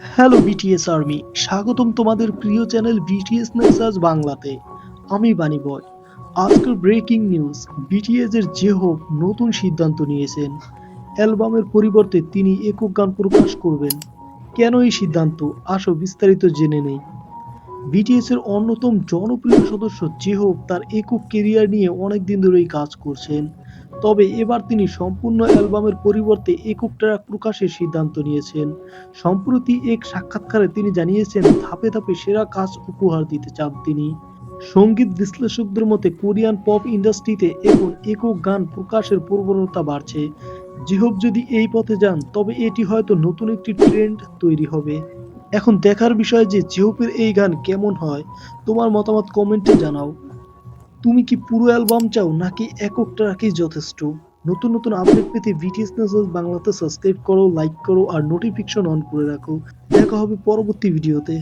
Hello BTS army স্বাগতম তোমাদের প্রিয় চ্যানেল বিটিএস নেক্সাস বাংলাতে। আমি বানি বয়। আজকের ব্রেকিং নিউজ বিটিএস এর যে হোপ নতুন সিদ্ধান্ত নিয়েছেন। অ্যালবামের পরিবর্তে তিনি একক গান প্রকাশ করবেন। কেন এই সিদ্ধান্ত? আসো বিস্তারিত জেনে নেই। বিটিএস এর অন্যতম জনপ্রিয় সদস্য যে জেহোপ তার একক কেরিয়ার নিয়ে অনেক দিন ধরেই কাজ করছেন। তবে এবার তিনি সম্পূর্ণ অ্যালবামের পরিবর্তে একক ট্র্যাক প্রকাশের সিদ্ধান্ত নিয়েছেন। সম্প্রতি এক সাক্ষাৎকারে তিনি জানিয়েছেন, ধাপে ধাপে সেরা কাজ উপহার দিতে চান তিনি। সংগীত বিশ্লেষকদের মতে, কোরিয়ান পপ ইন্ডাস্ট্রিতে এখন একক গান প্রকাশের প্রবণতা বাড়ছে। জিহব যদি এই পথে যান, তবে এটি হয়তো নতুন একটি ট্রেন্ড তৈরি হবে। এখন দেখার বিষয় যে, জিহপের এই গান কেমন হয়? তোমার মতামত কমেন্টে জানাও। তুমি কি পুরো অ্যালবাম চাও নাকি একক ট্র্যাকই যথেষ্ট? নতুন নতুন আপডেট পেতে ভিটিএস নেজাস বাংলাতে সাবস্ক্রাইব করো লাইক করো আর নোটিফিকেশন অন করে রাখো। দেখা হবে পরবর্তী ভিডিওতে